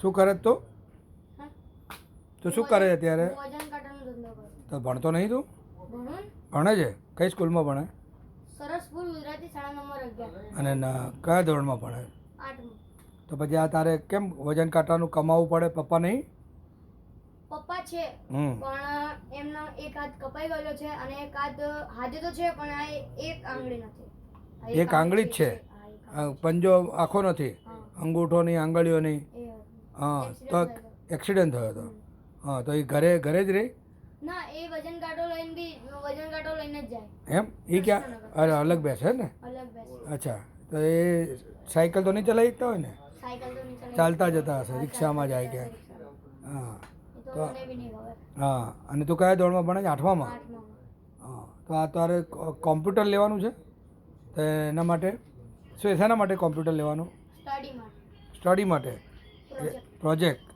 શું કરે તો? તું શું કરે છે અત્યારે તો ભણતો નહીં તું? ભણે છે? કઈ સ્કૂલમાં ભણે? સરસપુર ગુજરાતી શાળા નંબર અને કયા ધોરણમાં ભણે? તો પછી આ તારે કેમ વજન કાંટાનું કમાવવું પડે? પપ્પા નહીં? પપ્પા છે પણ એમનો એક હાથ કપાઈ ગયેલો છે અને એક હાથ હાજે તો છે પણ આ એક આંગળી નથી. એક આંગળી જ છે? પંજો આખો નથી. અંગૂઠો નહીં આંગળીઓ નહીં. હા તો એક્સિડન્ટ થયો હતો હા તો એ ઘરે ઘરે જ રહી ના એ વજન કાંટો લઈને બી વજન કાંટો લઈને જ જાય. એમ? એ ક્યાં? અરે અલગ બેસે ને? અલગ બેસે. અચ્છા તો એ સાયકલ તો નહીં ચલાવી શકતા હોય ને? સાયકલ તો નીચે ચાલતા જતા હશે રિક્ષામાં જાય કે હા તો હા અને તું કયા દોડમાં ભણે છે? આઠમામાં? આઠમામાં. હા તો આ તારે કોમ્પ્યુટર લેવાનું છે? તો એના માટે? શું શેના માટે કોમ્પ્યુટર લેવાનું? સ્ટડી માટે. સ્ટડી માટે? પ્રોજેક્ટ.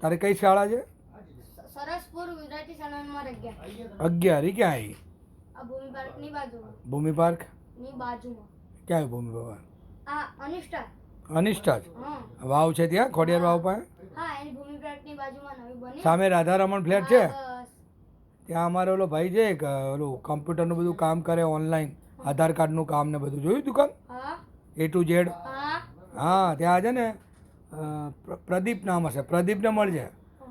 તારે કઈ શાળા છે? સરસપુર ગુજરાતી શાળામાં અગિયાર અગિયાર. એ ક્યાં આવી ભૂમિ ભૂમિ પાર્કની બાજુમાં. ભૂમિ પાર્ક? ની બાજુમાં. ક્યાં આવી ભૂમિ પાર્ક આ અનિષ્ઠા. જ? વાવ છે ત્યાં? ખોડિયાર વાવ પાસે? હા એની ભૂમિ પાર્કની બાજુમાં નવી બની. સામે રાધારમણ ફ્લેટ છે? ત્યાં અમારો ઓલો ભાઈ છે એક ઓલું કમ્પ્યુટરનું બધું કામ કરે ઓનલાઈન. આધાર કાર્ડનું કામ ને બધું. જોયું દુકાન એ ટુ ઝેડ હા ત્યાં છે ને. પ્રદીપ નામ હશે પ્રદીપને મળજે.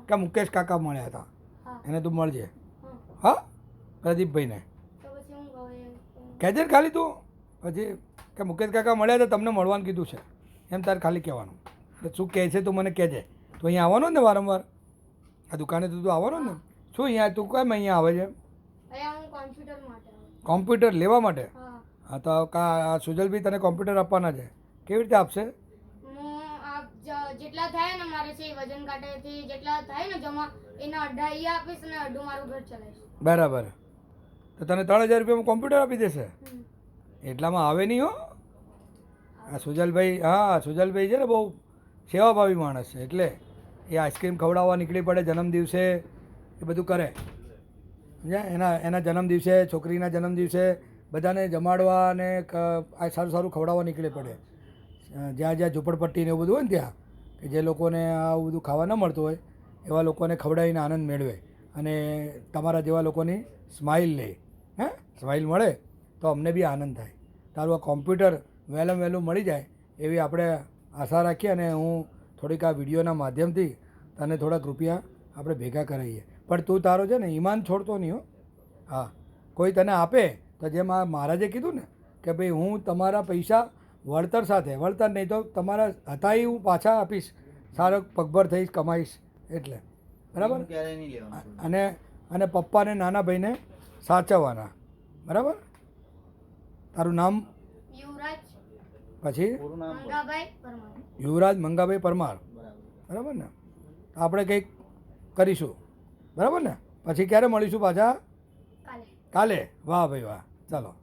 કે મુકેશ કાકા મળ્યા હતા. એને તું મળજે. હા? પ્રદીપભાઈને. કહેજે ખાલી તું? પછી કે મુકેશ કાકા મળ્યા હતા તમને મળવાનું કીધું છે. એમ તારે ખાલી કહેવાનું. એટલે શું કહે છે તું મને કહેજે. તું અહીંયા આવવાનો ને વારંવાર? આ દુકાને તો તું આવવાનો ને? શું અહીંયા? તું કેમ અહીંયા આવે છે? કોમ્પ્યુટર લેવા માટે? હા. તો કા સુજલભાઈ તને કોમ્પ્યુટર આપવાના છે? કેવી રીતે આપશે? જેટલા થાય ને મારે છે વજન કાંટેથી જેટલા થાય ને જમા એના અઢા એ આપીશ ને અઢું મારું ઘર ચલાવીશ. બરાબર. તો તને ત્રણ હજાર રૂપિયામાં કોમ્પ્યુટર આપી દેશે? એટલામાં આવે નહીં હો. આ સુજલભાઈ હા સુજલભાઈ છે ને બહુ સેવાભાવી માણસ છે એટલે એ આઈસ્ક્રીમ ખવડાવવા નીકળી પડે જન્મ દિવસે એ બધું કરે. સમજ્યા? એના એના જન્મ દિવસે છોકરીના જન્મ દિવસે બધાને જમાડવા અને આ સારું સારું ખવડાવવા નીકળી પડે. જ્યાં જ્યાં ઝૂંપડપટ્ટી ને એવું બધું હોય ને ત્યાં. કે જે લોકોને આવું બધું ખાવા ન મળતું હોય, એવા લોકોને ખવડાવીને આનંદ મેળવે અને તમારા જેવા લોકોની સ્માઇલ લે. હે? સ્માઇલ મળે તો અમને બી આનંદ થાય. તારું આ કોમ્પ્યુટર વહેલું વહેલું મળી જાય એવી આપણે આશા રાખીએ અને હું થોડીક આ વિડીયોના માધ્યમથી તને થોડાક રૂપિયા આપણે ભેગા કરાવીએ. પણ તું તારો છે ને ઈમાન છોડતો નહીં હો. હા. કોઈ તને આપે તો જેમ આ મહારાજે કીધું ને કે ભાઈ હું તમારા પૈસા વળતર સાથે વળતર નહીં તો તમારા હતા એ હું પાછા આપીશ. સારો પગભર થઈશ કમાઈશ એટલે. બરાબર? અને અને પપ્પાને નાના ભાઈને સાચવવાના. બરાબર? તારું નામ? યુવરાજ. પછી? પૂરું નામ બોલ. મંગાભાઈ પરમાર. યુવરાજ મંગાભાઈ પરમાર. બરાબર. બરાબર ને? તો આપણે કંઈક કરીશું. બરાબર ને? પછી ક્યારે મળીશું પાછા? કાલે. કાલે? વાહ ભાઈ વાહ. ચાલો.